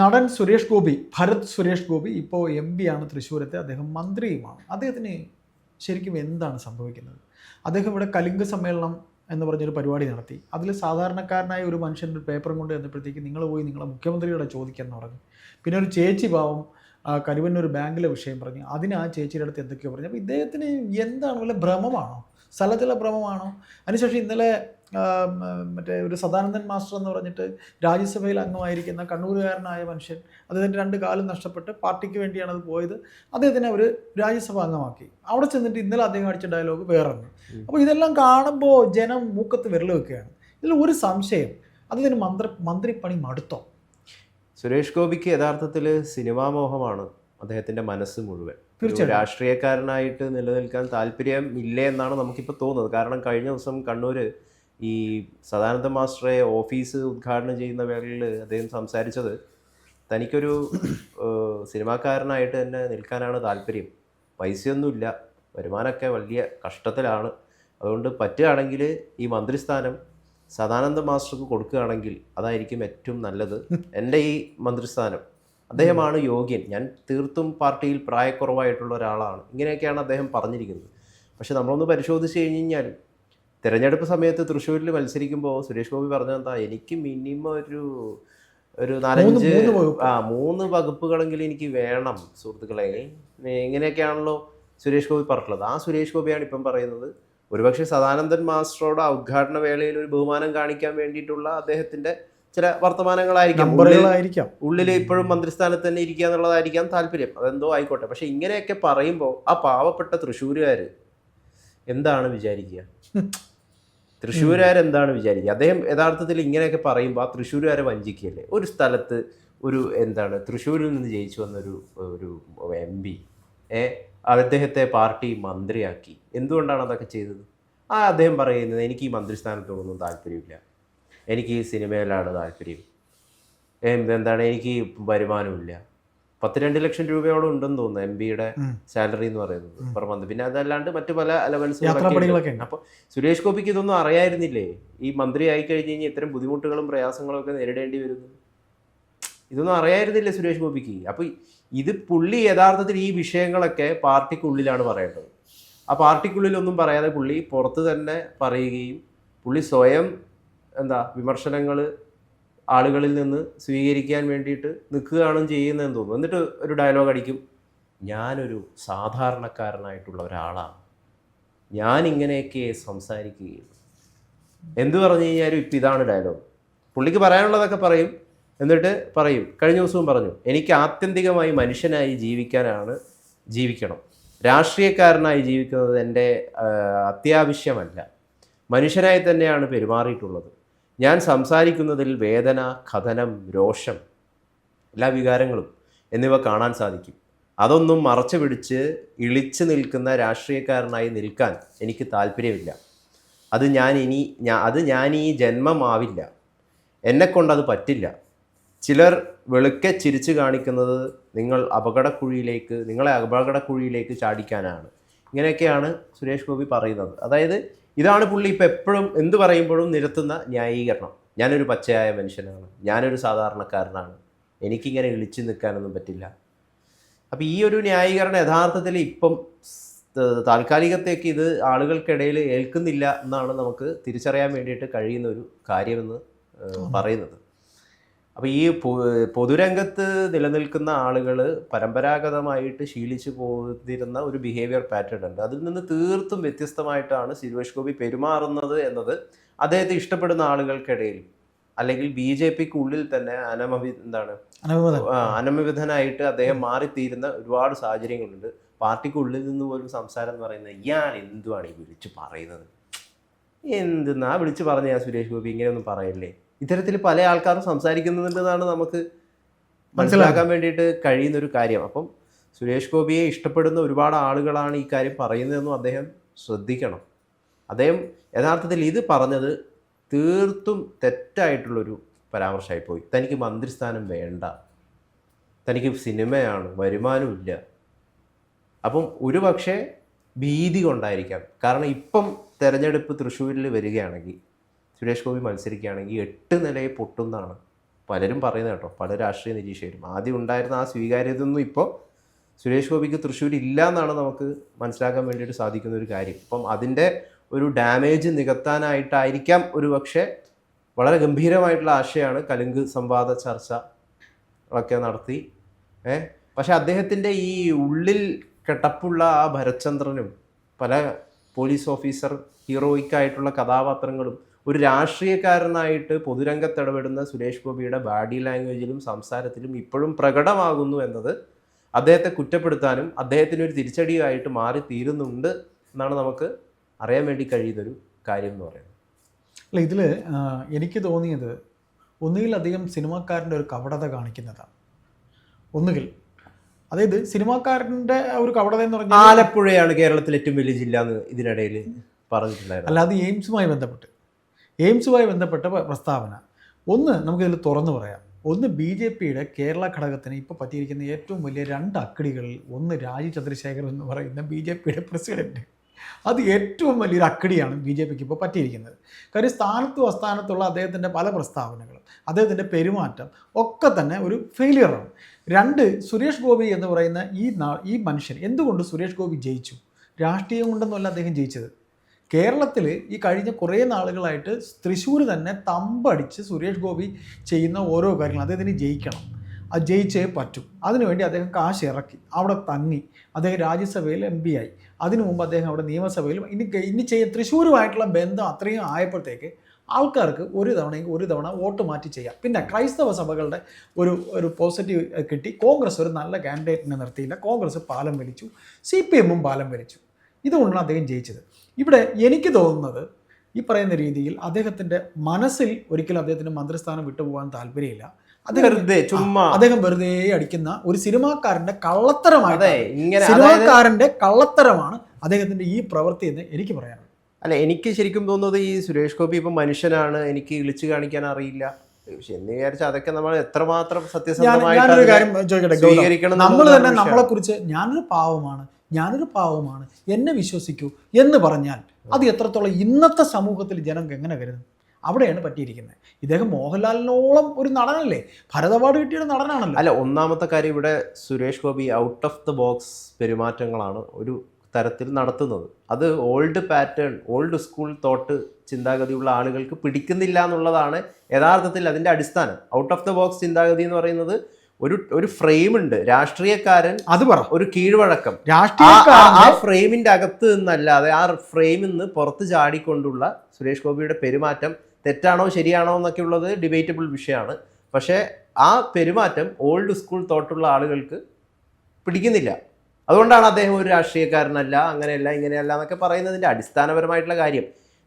നടൻ സുരേഷ് ഗോപി ഭരത് സുരേഷ് ഗോപി ഇപ്പോൾ M P ആണ് തൃശ്ശൂരത്തെ. അദ്ദേഹം മന്ത്രിയുമാണ്. അദ്ദേഹത്തിന് ശരിക്കും എന്താണ് സംഭവിക്കുന്നത്? അദ്ദേഹം ഇവിടെ കലിംഗ സമ്മേളനം എന്ന് പറഞ്ഞൊരു പരിപാടി നടത്തി. അതിൽ സാധാരണക്കാരനായ ഒരു മനുഷ്യൻ ഒരു പേപ്പറും കൊണ്ട് ചെന്നപ്പോഴത്തേക്ക് നിങ്ങൾ പോയി നിങ്ങളെ മുഖ്യമന്ത്രിയോടെ ചോദിക്കാമെന്ന് പറഞ്ഞു. പിന്നെ ഒരു ചേച്ചി പാവം കരുവന്നൊരു ബാങ്കിലെ വിഷയം പറഞ്ഞു. അതിന് ആ ചേച്ചിയുടെ അടുത്ത് എന്തൊക്കെയോ പറഞ്ഞു. അപ്പോൾ ഇദ്ദേഹത്തിന് എന്താണ് വല്ല ഭ്രമമാണോ? സ്ഥലത്തിലെ ഭ്രമമാണോ? അതിനുശേഷം ഇന്നലെ മറ്റേ ഒരു സദാനന്ദൻ മാസ്റ്റർ എന്ന് പറഞ്ഞിട്ട് രാജ്യസഭയിൽ അംഗമായിരിക്കുന്ന കണ്ണൂരുകാരനായ മനുഷ്യൻ അദ്ദേഹത്തിന്റെ രണ്ട് കാലം നഷ്ടപ്പെട്ട് പാർട്ടിക്ക് വേണ്ടിയാണ് അത് പോയത്. അദ്ദേഹത്തിനെ അവർ രാജ്യസഭ അംഗമാക്കി. അവിടെ ചെന്നിട്ട് ഇന്നലെ അദ്ദേഹം അടിച്ച ഡയലോഗ് വേറൊന്ന്. അപ്പോൾ ഇതെല്ലാം കാണുമ്പോൾ ജനം മൂക്കത്ത് വിരൽ വെക്കുകയാണ്. ഇതിൽ ഒരു സംശയം അദ്ദേഹത്തിന് മന്ത്രി മന്ത്രിപ്പണി മടുത്തോ? സുരേഷ് ഗോപിക്ക് യഥാർത്ഥത്തിൽ സിനിമാ മോഹമാണ് അദ്ദേഹത്തിന്റെ മനസ്സ് മുഴുവൻ. തീർച്ചയായും. രാഷ്ട്രീയക്കാരനായിട്ട് നിലനിൽക്കാൻ താല്പര്യം ഇല്ലേ എന്നാണ് നമുക്കിപ്പോൾ തോന്നുന്നത്. കാരണം കഴിഞ്ഞ ദിവസം കണ്ണൂർ ഈ സദാനന്ദ മാസ്റ്ററെ ഓഫീസ് ഉദ്ഘാടനം ചെയ്യുന്ന വേളയിൽ അദ്ദേഹം സംസാരിച്ചത് തനിക്കൊരു സിനിമാക്കാരനായിട്ട് തന്നെ നിൽക്കാനാണ് താല്പര്യം. പൈസയൊന്നുമില്ല. വരുമാനമൊക്കെ വലിയ കഷ്ടത്തിലാണ്. അതുകൊണ്ട് പറ്റുകയാണെങ്കിൽ ഈ മന്ത്രിസ്ഥാനം സദാനന്ദ മാസ്റ്റർക്ക് കൊടുക്കുകയാണെങ്കിൽ അതായിരിക്കും ഏറ്റവും നല്ലത്. എന്റെ ഈ മന്ത്രിസ്ഥാനം. അദ്ദേഹമാണ് യോഗ്യൻ. ഞാൻ തീർത്തും പാർട്ടിയിൽ പ്രായക്കുറവായിട്ടുള്ള ഒരാളാണ്. ഇങ്ങനെയൊക്കെയാണ് അദ്ദേഹം പറഞ്ഞിരിക്കുന്നത്. പക്ഷെ നമ്മളൊന്ന് പരിശോധിച്ച് കഴിഞ്ഞ് കഴിഞ്ഞാൽ തിരഞ്ഞെടുപ്പ് സമയത്ത് തൃശ്ശൂരിൽ മത്സരിക്കുമ്പോൾ സുരേഷ് ഗോപി പറഞ്ഞെന്താ എനിക്ക് മിനിമം ഒരു ഒരു നാലഞ്ച് ആ മൂന്ന് വകുപ്പുകളെങ്കിലും എനിക്ക് വേണം സുഹൃത്തുക്കളെ. ഇങ്ങനെയൊക്കെയാണല്ലോ സുരേഷ് ഗോപി പറഞ്ഞിട്ടുള്ളത്. ആ സുരേഷ് ഗോപിയാണ് ഇപ്പം പറയുന്നത്. ഒരുപക്ഷെ സദാനന്ദൻ മാസ്റ്ററോട് ഉദ്ഘാടന വേളയിൽ ഒരു ബഹുമാനം കാണിക്കാൻ വേണ്ടിയിട്ടുള്ള അദ്ദേഹത്തിന്റെ ചില വർത്തമാനങ്ങളായിരിക്കാം. ഉള്ളിൽ ഇപ്പോഴും മന്ത്രിസ്ഥാനത്ത് തന്നെ ഇരിക്കുക എന്നുള്ളതായിരിക്കാം താല്പര്യം. അതെന്തോ ആയിക്കോട്ടെ. പക്ഷെ ഇങ്ങനെയൊക്കെ പറയുമ്പോൾ ആ പാവപ്പെട്ട തൃശ്ശൂരുകാർ എന്താണ് വിചാരിക്കുക? തൃശ്ശൂരുകാരെന്താണ് വിചാരിക്കുക? അദ്ദേഹം യഥാർത്ഥത്തിൽ ഇങ്ങനെയൊക്കെ പറയുമ്പോൾ ആ തൃശ്ശൂരുകാരെ വഞ്ചിക്കുകയല്ലേ? ഒരു സ്ഥലത്ത് ഒരു എന്താണ് തൃശ്ശൂരിൽ നിന്ന് ജയിച്ചു വന്നൊരു ഒരു എം പി ഏ അദ്ദേഹത്തെ പാർട്ടി മന്ത്രിയാക്കി. എന്തുകൊണ്ടാണ് അതൊക്കെ ചെയ്തത്? ആ അദ്ദേഹം പറയുന്നത് എനിക്ക് ഈ മന്ത്രിസ്ഥാനത്തോടൊന്നും താല്പര്യമില്ല. എനിക്ക് ഈ സിനിമയിലാണ് താല്പര്യം. എന്താണ് എനിക്ക് വരുമാനമില്ല. പത്ത് രണ്ട് ലക്ഷം രൂപയോളം ഉണ്ടെന്ന് തോന്നുന്നു എം ബിയുടെ സാലറി എന്ന് പറയുന്നത് പെർ മന്ത് പിന്നെ അതല്ലാണ്ട് മറ്റു പല അലവൻസുകളൊക്കെ. അപ്പോൾ സുരേഷ് ഗോപിക്ക് ഇതൊന്നും അറിയായിരുന്നില്ലേ? ഈ മന്ത്രി ആയി കഴിഞ്ഞ് കഴിഞ്ഞാൽ ഇത്തരം ബുദ്ധിമുട്ടുകളും പ്രയാസങ്ങളും ഒക്കെ നേരിടേണ്ടി വരുന്നു. ഇതൊന്നും അറിയായിരുന്നില്ല സുരേഷ് ഗോപിക്ക്? അപ്പോൾ ഇത് പുള്ളി യഥാർത്ഥത്തിൽ ഈ വിഷയങ്ങളൊക്കെ പാർട്ടിക്കുള്ളിലാണ് പറയേണ്ടത്. ആ പാർട്ടിക്കുള്ളിലൊന്നും പറയാതെ പുള്ളി പുറത്ത് തന്നെ പറയുകയും പുള്ളി സ്വയം എന്താ വിമർശനങ്ങൾ ആളുകളിൽ നിന്ന് സ്വീകരിക്കാൻ വേണ്ടിയിട്ട് നിൽക്കുകയാണ് ചെയ്യുന്നതെന്ന് തോന്നുന്നു. എന്നിട്ട് ഒരു ഡയലോഗ് അടിക്കും. ഞാനൊരു സാധാരണക്കാരനായിട്ടുള്ള ഒരാളാണ്. ഞാൻ ഇങ്ങനെയൊക്കെ സംസാരിക്കുകയുള്ളൂ എന്ത് പറഞ്ഞു കഴിഞ്ഞാലും ഇപ്പം ഇതാണ് ഡയലോഗ് പുള്ളിക്ക് പറയാനുള്ളതൊക്കെ പറയും. എന്നിട്ട് പറയും. കഴിഞ്ഞ ദിവസവും പറഞ്ഞു എനിക്ക് ആത്യന്തികമായി മനുഷ്യനായി ജീവിക്കാനാണ് ജീവിക്കണം. രാഷ്ട്രീയക്കാരനായി ജീവിക്കുന്നത് എന്റെ അത്യാവശ്യമല്ല. മനുഷ്യനായി തന്നെയാണ് പെരുമാറിയിട്ടുള്ളത്. ഞാൻ സംസാരിക്കുന്നതിൽ വേദന കഥനം രോഷം എല്ലാ വികാരങ്ങളും എന്നിവ കാണാൻ സാധിക്കും. അതൊന്നും മറച്ചു പിടിച്ച് ഇളിച്ചു നിൽക്കുന്ന രാഷ്ട്രീയക്കാരനായി നിൽക്കാൻ എനിക്ക് താല്പര്യമില്ല. അത് ഞാൻ ഇനി അത് ഞാൻ ഈ ജന്മമാവില്ല എന്നെക്കൊണ്ടത് പറ്റില്ല. ചിലർ വെളുക്കെ ചിരിച്ചു കാണിക്കുന്നത് നിങ്ങൾ അപകടക്കുഴിയിലേക്ക് നിങ്ങളെ അപകടക്കുഴിയിലേക്ക് ചാടിക്കാനാണ്. ഇങ്ങനെയൊക്കെയാണ് സുരേഷ് ഗോപി പറയുന്നത്. അതായത് ഇതാണ് പുള്ളി ഇപ്പം എപ്പോഴും എന്ത് പറയുമ്പോഴും നിരത്തുന്ന ന്യായീകരണം. ഞാനൊരു പച്ചയായ മനുഷ്യനാണ്. ഞാനൊരു സാധാരണക്കാരനാണ്. എനിക്കിങ്ങനെ ഇളിച്ചു നിൽക്കാനൊന്നും പറ്റില്ല. അപ്പോൾ ഈ ഒരു ന്യായീകരണം യഥാർത്ഥത്തിൽ ഇപ്പം താൽക്കാലികത്തേക്ക് ഇത് ആളുകൾക്കിടയിൽ ഏൽക്കുന്നില്ല എന്നാണ് നമുക്ക് തിരിച്ചറിയാൻ വേണ്ടിയിട്ട് കഴിയുന്ന ഒരു കാര്യമെന്ന് പറയുന്നത്. അപ്പോൾ ഈ പൊതുരംഗത്ത് നിലനിൽക്കുന്ന ആളുകൾ പരമ്പരാഗതമായിട്ട് ശീലിച്ചു പോതിരുന്ന ഒരു ബിഹേവിയർ പാറ്റേൺ ഉണ്ട്. അതിൽ നിന്ന് തീർത്തും വ്യത്യസ്തമായിട്ടാണ് സുരേഷ് ഗോപി പെരുമാറുന്നത് എന്നത് അദ്ദേഹത്തെ ഇഷ്ടപ്പെടുന്ന ആളുകൾക്കിടയിൽ. അല്ലെങ്കിൽ ബി ജെ പിക്ക് ഉള്ളിൽ തന്നെ അനമവി എന്താണ് അനമവിധനായിട്ട് അദ്ദേഹം മാറിത്തീരുന്ന ഒരുപാട് സാഹചര്യങ്ങളുണ്ട്. പാർട്ടിക്കുള്ളിൽ നിന്ന് പോലും സംസാരം എന്ന് പറയുന്നത് ഞാൻ എന്തുവാണ് ഈ വിളിച്ച് പറയുന്നത്? എന്തെന്നാ വിളിച്ച് പറഞ്ഞ സുരേഷ് ഗോപി? ഇങ്ങനെയൊന്നും പറയല്ലേ? ഇത്തരത്തിൽ പല ആൾക്കാരും സംസാരിക്കുന്നുണ്ടെന്നാണ് നമുക്ക് മനസ്സിലാക്കാൻ വേണ്ടിയിട്ട് കഴിയുന്ന ഒരു കാര്യം. അപ്പം സുരേഷ് ഗോപിയെ ഇഷ്ടപ്പെടുന്ന ഒരുപാട് ആളുകളാണ് ഈ കാര്യം പറയുന്നതെന്നും അദ്ദേഹം ശ്രദ്ധിക്കണം. അദ്ദേഹം യഥാർത്ഥത്തിൽ ഇത് പറഞ്ഞത് തീർത്തും തെറ്റായിട്ടുള്ളൊരു പരാമർശമായി പോയി തനിക്ക് മന്ത്രിസ്ഥാനം വേണ്ട. തനിക്ക് സിനിമയാണ് വരുമാനമില്ല. അപ്പം ഒരു പക്ഷേ ഭീതി കൊണ്ടായിരിക്കാം. കാരണം ഇപ്പം തെരഞ്ഞെടുപ്പ് തൃശ്ശൂരിൽ വരികയാണെങ്കിൽ സുരേഷ് ഗോപി മത്സരിക്കുകയാണെങ്കിൽ എട്ട് നിലയെ പൊട്ടുന്നതാണ് പലരും പറയുന്നത് കേട്ടോ. പല രാഷ്ട്രീയ നിരീക്ഷകരും. ആദ്യം ഉണ്ടായിരുന്ന ആ സ്വീകാര്യതയൊന്നും ഇപ്പോൾ സുരേഷ് ഗോപിക്ക് തൃശ്ശൂർ ഇല്ല എന്നാണ് നമുക്ക് മനസ്സിലാക്കാൻ വേണ്ടിയിട്ട് സാധിക്കുന്ന ഒരു കാര്യം. ഇപ്പം അതിന്റെ ഒരു ഡാമേജ് നികത്താനായിട്ടായിരിക്കാം ഒരു പക്ഷേ വളരെ ഗംഭീരമായിട്ടുള്ള ആശയമാണ് കലുങ്ക് സംവാദ ചർച്ച ഒക്കെ നടത്തി. ഏ? പക്ഷെ അദ്ദേഹത്തിന്റെ ഈ ഉള്ളിൽ കെട്ടപ്പുള്ള ആ ഭരചന്ദ്രനും പല പോലീസ് ഓഫീസർ ഹീറോയിക് ആയിട്ടുള്ള കഥാപാത്രങ്ങളും ഒരു രാഷ്ട്രീയക്കാരനായിട്ട് പൊതുരംഗത്ത് ഇടപെടുന്ന സുരേഷ് ഗോപിയുടെ ബാഡി ലാംഗ്വേജിലും സംസാരത്തിലും ഇപ്പോഴും പ്രകടമാകുന്നു എന്നത് അദ്ദേഹത്തെ കുറ്റപ്പെടുത്താനും അദ്ദേഹത്തിന് ഒരു തിരിച്ചടിയായിട്ട് മാറി തീരുന്നുണ്ട് എന്നാണ് നമുക്ക് അറിയാൻ വേണ്ടി കഴിയുന്നൊരു കാര്യം എന്ന് പറയുന്നത്. അല്ല ഇതിൽ എനിക്ക് തോന്നിയത് ഒന്നുകിലധികം സിനിമാക്കാരന്റെ ഒരു കപടത കാണിക്കുന്നതാണ്. ഒന്നുകിൽ. അതായത് സിനിമാക്കാരന്റെ ഒരു കപടത എന്ന് പറഞ്ഞാൽ ആലപ്പുഴയാണ് കേരളത്തിലെ ഏറ്റവും വലിയ ജില്ല എന്ന് ഇതിനിടയിൽ പറഞ്ഞിട്ടുണ്ടായിരുന്നു അല്ലാതെ എയിംസുമായി ബന്ധപ്പെട്ട്. എയിംസുമായി ബന്ധപ്പെട്ട പ്രസ്താവന. ഒന്ന് നമുക്കിതിൽ തുറന്നു പറയാം. ഒന്ന് ബി ജെ പിയുടെ കേരള ഘടകത്തിന് ഇപ്പോൾ പറ്റിയിരിക്കുന്ന ഏറ്റവും വലിയ രണ്ട് അക്കടികളിൽ ഒന്ന് രാജീവ് ചന്ദ്രശേഖർ എന്ന് പറയുന്ന ബി ജെ പിയുടെ പ്രസിഡന്റ് അത് ഏറ്റവും വലിയൊരു അക്കടിയാണ് ബി ജെ പിക്ക് ഇപ്പോൾ പറ്റിയിരിക്കുന്നത്. കാര്യം സ്ഥാനത്തും അസ്ഥാനത്തുള്ള അദ്ദേഹത്തിന്റെ പല പ്രസ്താവനകളും അദ്ദേഹത്തിന്റെ പെരുമാറ്റം ഒക്കെ തന്നെ ഒരു ഫെയിലിയറാണ് രണ്ട് സുരേഷ് ഗോപി എന്ന് പറയുന്ന ഈ ഈ മനുഷ്യൻ എന്തുകൊണ്ട് സുരേഷ് ഗോപി ജയിച്ചു? രാഷ്ട്രീയം കൊണ്ടൊന്നുമല്ല അദ്ദേഹം ജയിച്ചത്. കേരളത്തിൽ ഈ കഴിഞ്ഞ കുറേ നാളുകളായിട്ട് തൃശ്ശൂർ തന്നെ തമ്പടിച്ച് സുരേഷ് ഗോപി ചെയ്യുന്ന ഓരോ കാര്യങ്ങൾ അദ്ദേഹത്തിന് ജയിക്കണം. അത് ജയിച്ചേ പറ്റും. അതിനുവേണ്ടി അദ്ദേഹം കാശ് ഇറക്കി. അവിടെ തങ്ങി. അദ്ദേഹം രാജ്യസഭയിൽ എം പി ആയി. അതിനു മുമ്പ് അദ്ദേഹം അവിടെ നിയമസഭയിലും ഇനി ഇനി ചെയ്യ തൃശ്ശൂരുമായിട്ടുള്ള ബന്ധം അത്രയും ആയപ്പോഴത്തേക്ക് ആൾക്കാർക്ക് ഒരു തവണയെങ്കിൽ ഒരു തവണ വോട്ട് മാറ്റി ചെയ്യാം. പിന്നെ ക്രൈസ്തവ സഭകളുടെ ഒരു ഒരു പോസിറ്റീവ് കിട്ടി. കോൺഗ്രസ് ഒരു നല്ല കാൻഡിഡേറ്റിനെ നിർത്തിയില്ല. കോൺഗ്രസ് പാലം വലിച്ചു. സി പി എമ്മും പാലം വലിച്ചു. ഇതുകൊണ്ടാണ് അദ്ദേഹം ജയിച്ചത്. ഇവിടെ എനിക്ക് തോന്നുന്നത് ഈ പറയുന്ന രീതിയിൽ അദ്ദേഹത്തിന്റെ മനസ്സിൽ ഒരിക്കലും അദ്ദേഹത്തിന് മന്ത്രിസ്ഥാനം വിട്ടുപോകാൻ താല്പര്യമില്ല. അദ്ദേഹം വെറുതെ ചുമ്മാ. അദ്ദേഹം വെറുതെ അടിക്കുന്ന ഒരു സിനിമാക്കാരന്റെ കള്ളത്തരമാണ് സിനിമാക്കാരന്റെ കള്ളത്തരമാണ് അദ്ദേഹത്തിന്റെ ഈ പ്രവൃത്തി എന്ന് എനിക്ക് പറയാനുള്ളത്. അല്ല എനിക്ക് ശരിക്കും തോന്നുന്നത് ഈ സുരേഷ് ഗോപി ഇപ്പം മനുഷ്യനാണ് എനിക്ക് ഇളിച്ചു കാണിക്കാൻ അറിയില്ല. പക്ഷെ എന്ന് വിചാരിച്ചാൽ അതൊക്കെ നമ്മൾ എത്രമാത്രം സത്യസന്ധമായിട്ട്. നമ്മൾ തന്നെ നമ്മളെ കുറിച്ച് ഞാനൊരു പാവമാണ്. ഞാനൊരു പാവമാണ് എന്നെ വിശ്വസിക്കൂ എന്ന് പറഞ്ഞാൽ അത് എത്രത്തോളം ഇന്നത്തെ സമൂഹത്തിൽ ജനം എങ്ങനെ കരുതും? അവിടെയാണ് പറ്റിയിരിക്കുന്നത്. ഇദ്ദേഹം മോഹൻലാലിനോളം ഒരു നടനല്ലേ? ഭരതവാട് കിട്ടിയുടെ കിട്ടിയ നടനാണല്ലോ. അല്ല ഒന്നാമത്തെ കാര്യം ഇവിടെ Suresh Gopi out of the box പെരുമാറ്റങ്ങളാണ് ഒരു തരത്തിൽ നടത്തുന്നത്. അത് old pattern old school thought ചിന്താഗതിയുള്ള ആളുകൾക്ക് പിടിക്കുന്നില്ല എന്നുള്ളതാണ് യഥാർത്ഥത്തിൽ അതിന്റെ അടിസ്ഥാനം. ഔട്ട് ഓഫ് ദ ബോക്സ് ചിന്താഗതി എന്ന് പറയുന്നത് ഒരു ഒരു ഫ്രെയിം ഉണ്ട്. രാഷ്ട്രീയക്കാരൻ അത് പറ. ഒരു കീഴ്വഴക്കം. രാഷ്ട്രീയക്കാരൻ ആ- ഫ്രെയിമിന്റെ അകത്ത് നിന്നല്ലാതെ ആ ഫ്രെയിമിൽ നിന്ന് പുറത്ത് ചാടിക്കൊണ്ടുള്ള സുരേഷ് ഗോപിയുടെ പെരുമാറ്റം തെറ്റാണോ ശരിയാണോ എന്നൊക്കെ ഉള്ളത് ഡിബേറ്റബിൾ വിഷയമാണ്. പക്ഷേ ആ പെരുമാറ്റം ഓൾഡ് സ്കൂൾ തോട്ടുള്ള ആളുകൾക്ക് പിടിക്കുന്നില്ല. അതുകൊണ്ടാണ് അദ്ദേഹം ഒരു രാഷ്ട്രീയക്കാരനല്ല അങ്ങനെയല്ല ഇങ്ങനെയല്ല എന്നൊക്കെ പറയുന്നതിന്റെ അടിസ്ഥാനപരമായിട്ടുള്ള കാര്യം.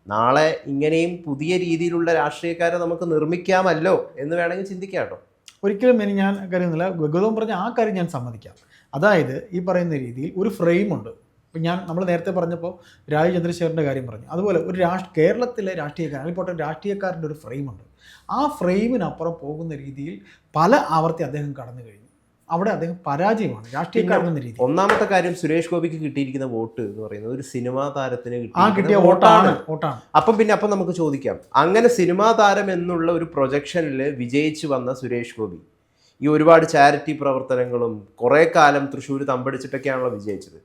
നാളെ ഇങ്ങനെയും പുതിയ രീതിയിലുള്ള രാഷ്ട്രീയക്കാരെ നമുക്ക് നിർമ്മിക്കാമല്ലോ എന്ന് വേണമെങ്കിൽ ചിന്തിക്കാം കേട്ടോ. ഒരിക്കലും ഇനി ഞാൻ കരുതുന്നില്ല. ഗൗതം പറഞ്ഞ ആ കാര്യം ഞാൻ സമ്മതിക്കാം. അതായത് ഈ പറയുന്ന രീതിയിൽ ഒരു ഫ്രെയിമുണ്ട് ഇപ്പം ഞാൻ നമ്മൾ നേരത്തെ പറഞ്ഞപ്പോൾ രാജു ചന്ദ്രശേഖരന്റെ കാര്യം പറഞ്ഞു. അതുപോലെ ഒരു രാഷ്ട്ര കേരളത്തിലെ രാഷ്ട്രീയക്കാരൻ പോട്ട രാഷ്ട്രീയക്കാരന്റെ ഒരു ഫ്രെയിമുണ്ട് ആ ഫ്രെയിമിനപ്പുറം പോകുന്ന രീതിയിൽ പല ആവർത്തി അദ്ദേഹം കടന്നു കഴിഞ്ഞു അവിടെ അദ്ദേഹം പരാജയമാണ് രാഷ്ട്രീയക്കാരൻ രീതി ഒന്നാമത്തെ കാര്യം സുരേഷ് ഗോപിക്ക് കിട്ടിയിരിക്കുന്ന വോട്ട് എന്ന് പറയുന്നത് ഒരു സിനിമാ താരത്തിന് ആ കിട്ടിയ വോട്ടാണ്. വോട്ടാണ് അപ്പം പിന്നെ അപ്പം നമുക്ക് ചോദിക്കാം. അങ്ങനെ സിനിമാ താരം എന്നുള്ള ഒരു പ്രൊജക്ഷനിൽ വിജയിച്ചു വന്ന സുരേഷ് ഗോപി ഈ ഒരുപാട് ചാരിറ്റി പ്രവർത്തനങ്ങളും കുറേ കാലം തൃശ്ശൂർ തമ്പടിച്ചിട്ടൊക്കെയാണല്ലോ വിജയിച്ചത്.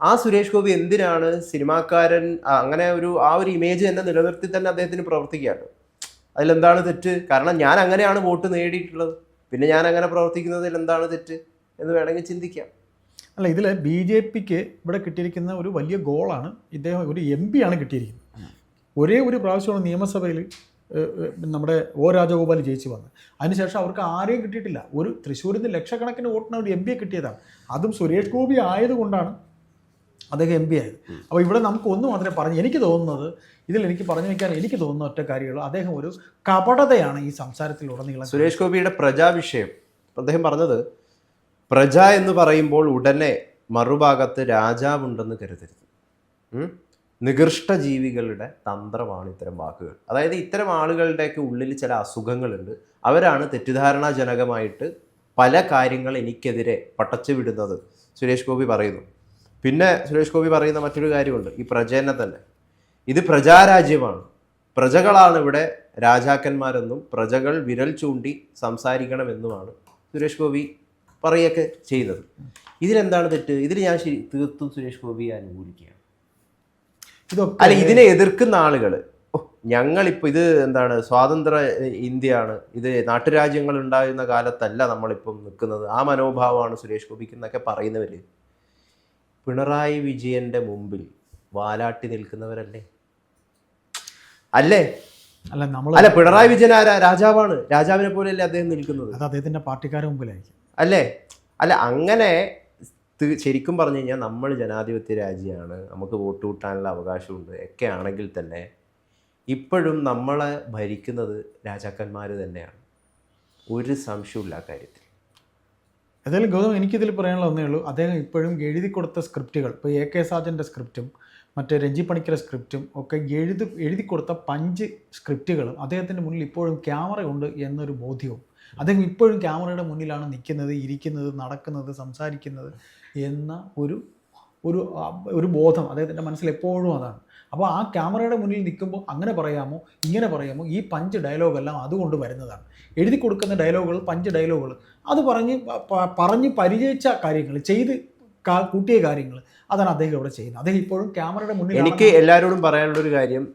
ആ സുരേഷ് ഗോപി എന്തിനാണ് സിനിമാക്കാരൻ അങ്ങനെ ഒരു ആ ഒരു ഇമേജ് തന്നെ നിലനിർത്തി തന്നെ അദ്ദേഹത്തിന് പ്രവർത്തിക്കുകയാണ്? അതിലെന്താണ് തെറ്റ്? കാരണം ഞാൻ അങ്ങനെയാണ് വോട്ട് നേടിയിട്ടുള്ളത്. പിന്നെ ഞാൻ അങ്ങനെ പ്രവർത്തിക്കുന്നതിൽ എന്താണ് തെറ്റ് എന്ന് വേണമെങ്കിൽ ചിന്തിക്കാം. അല്ല ഇതിൽ ബി ജെ പിക്ക് ഇവിടെ കിട്ടിയിരിക്കുന്ന ഒരു വലിയ ഗോളാണ് ഇദ്ദേഹം ഒരു എം പി ആണ് കിട്ടിയിരിക്കുന്നത്. ഒരേ ഒരു പ്രാവശ്യമാണ് നിയമസഭയിൽ നമ്മുടെ ഒ രാജഗോപാൽ ജയിച്ചു വന്നത്. അതിനുശേഷം അവർക്ക് ആരെയും കിട്ടിയിട്ടില്ല. ഒരു തൃശ്ശൂരിൽ നിന്ന് ലക്ഷക്കണക്കിന് വോട്ടിന് ഒരു എം പിയെ കിട്ടിയതാണ്. അതും സുരേഷ് ഗോപി ആയതുകൊണ്ടാണ് അദ്ദേഹം എം പി ആയത് അപ്പോൾ ഇവിടെ നമുക്ക് ഒന്ന് മാത്രമേ പറഞ്ഞു എനിക്ക് തോന്നുന്നത് ഇതിൽ എനിക്ക് പറഞ്ഞു വയ്ക്കാൻ എനിക്ക് തോന്നുന്ന ഒറ്റ കാര്യമുള്ളൂ. അദ്ദേഹം ഒരു കപടതയാണ് ഈ സംസാരത്തിൽ സംസാരത്തിലുടനീളം സുരേഷ് ഗോപിയുടെ പ്രജാവിഷയം അദ്ദേഹം പറഞ്ഞത് പ്രജ എന്ന് പറയുമ്പോൾ ഉടനെ മറുഭാഗത്ത് രാജാവുണ്ടെന്ന് കരുതരുത്? നികൃഷ്ട ജീവികളുടെ തന്ത്രമാണ് ഇത്തരം വാക്കുകൾ. അതായത് ഇത്തരം ആളുകളുടെയൊക്കെ ഉള്ളിൽ ചില അസുഖങ്ങളുണ്ട്. അവരാണ് തെറ്റിദ്ധാരണാജനകമായിട്ട് പല കാര്യങ്ങൾ എനിക്കെതിരെ പടച്ചു വിടുന്നത് സുരേഷ് ഗോപി പറയുന്നു പിന്നെ സുരേഷ് ഗോപി പറയുന്ന മറ്റൊരു കാര്യമുണ്ട് ഈ പ്രജേനെ തന്നെ. ഇത് പ്രജാരാജ്യമാണ്. പ്രജകളാണ് ഇവിടെ രാജാക്കന്മാരെന്നും പ്രജകൾ വിരൽ ചൂണ്ടി സംസാരിക്കണമെന്നുമാണ് സുരേഷ് ഗോപി പറയുകയൊക്കെ ചെയ്തത്. ഇതിലെന്താണ് തെറ്റ്? ഇതിൽ ഞാൻ ശരി തീർത്തും സുരേഷ് ഗോപിയെ അനുകൂലിക്കുകയാണ്. അല്ല ഇതിനെ എതിർക്കുന്ന ആളുകൾ ഞങ്ങളിപ്പോൾ ഇത് എന്താണ് സ്വാതന്ത്ര്യ ഇന്ത്യയാണ്. ഇത് നാട്ടുരാജ്യങ്ങൾ ഉണ്ടായിരുന്ന കാലത്തല്ല നമ്മളിപ്പം നിൽക്കുന്നത്. ആ മനോഭാവമാണ് സുരേഷ് ഗോപിക്ക് എന്നൊക്കെ പറയുന്നവർ പിണറായി വിജയന്റെ മുമ്പിൽ വാലാട്ടി നിൽക്കുന്നവരല്ലേ? അല്ലേ? അല്ല നമ്മൾ അല്ല പിണറായി വിജയൻ ആരാ? രാജാവാണ്. രാജാവിനെ പോലെയല്ലേ അദ്ദേഹം നിൽക്കുന്നത്? അത് അദ്ദേഹത്തിന്റെ പാർട്ടിക്കാരുടെ മുമ്പിലായിരിക്കും. അല്ലേ? അല്ല അങ്ങനെ ശരിക്കും പറഞ്ഞു കഴിഞ്ഞാൽ നമ്മൾ ജനാധിപത്യ രാജ്യമാണ് നമുക്ക് വോട്ട് കൂട്ടാനുള്ള അവകാശമുണ്ട്. ഒക്കെ ആണെങ്കിൽ തന്നെ ഇപ്പോഴും നമ്മളെ ഭരിക്കുന്നത് രാജാക്കന്മാർ തന്നെയാണ്. ഒരു സംശയമില്ല കാര്യത്തിൽ. ഏതായാലും ഗൗതം എനിക്കിതിൽ പറയാനുള്ള ഒന്നേ ഉള്ളൂ. അദ്ദേഹം ഇപ്പോഴും എഴുതി കൊടുത്ത സ്ക്രിപ്റ്റുകൾ ഇപ്പോൾ എ കെ സാജന്റെ സ്ക്രിപ്റ്റും മറ്റേ രഞ്ജി പണിക്കര സ്ക്രിപ്റ്റും ഒക്കെ എഴുതി എഴുതി കൊടുത്ത പഞ്ച് സ്ക്രിപ്റ്റുകളും അദ്ദേഹത്തിന്റെ മുന്നിൽ ഇപ്പോഴും ക്യാമറ ഉണ്ട് എന്നൊരു ബോധ്യവും. അദ്ദേഹം ഇപ്പോഴും ക്യാമറയുടെ മുന്നിലാണ് നിൽക്കുന്നത് ഇരിക്കുന്നത് നടക്കുന്നത് സംസാരിക്കുന്നത് എന്ന ഒരു ഒരു ഒരു ബോധം അദ്ദേഹത്തിന്റെ മനസ്സിൽ എപ്പോഴും അതാണ്. അപ്പോൾ ആ ക്യാമറയുടെ മുന്നിൽ നിൽക്കുമ്പോൾ അങ്ങനെ പറയാമോ? ഇങ്ങനെ പറയാമോ? ഈ പഞ്ച് ഡയലോഗെല്ലാം അതുകൊണ്ട് വരുന്നതാണ്. എഴുതി കൊടുക്കുന്ന ഡയലോഗുകൾ പഞ്ച് ഡയലോഗുകൾ അത് പറഞ്ഞ് പറഞ്ഞ് പരിചയിച്ച കാര്യങ്ങൾ ചെയ്ത് കൂട്ടിയ കാര്യങ്ങൾ അതാണ് അദ്ദേഹം ഇവിടെ ചെയ്യുന്നത്. അദ്ദേഹം ഇപ്പോഴും ക്യാമറയുടെ മുന്നിൽ എനിക്ക് എല്ലാവരോടും പറയാനുള്ള ഒരു കാര്യം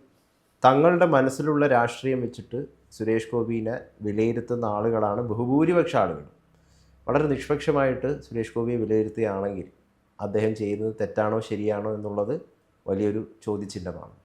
തങ്ങളുടെ മനസ്സിലുള്ള രാഷ്ട്രീയം വെച്ചിട്ട് സുരേഷ് ഗോപിനെ വിലയിരുത്തുന്ന ആളുകളാണ് ബഹുഭൂരിപക്ഷ ആളുകൾ വളരെ നിഷ്പക്ഷമായിട്ട് സുരേഷ് ഗോപിയെ വിലയിരുത്തുകയാണെങ്കിൽ അദ്ദേഹം ചെയ്യുന്നത് തെറ്റാണോ ശരിയാണോ എന്നുള്ളത് വലിയൊരു ചോദ്യചിഹ്നമാണ്.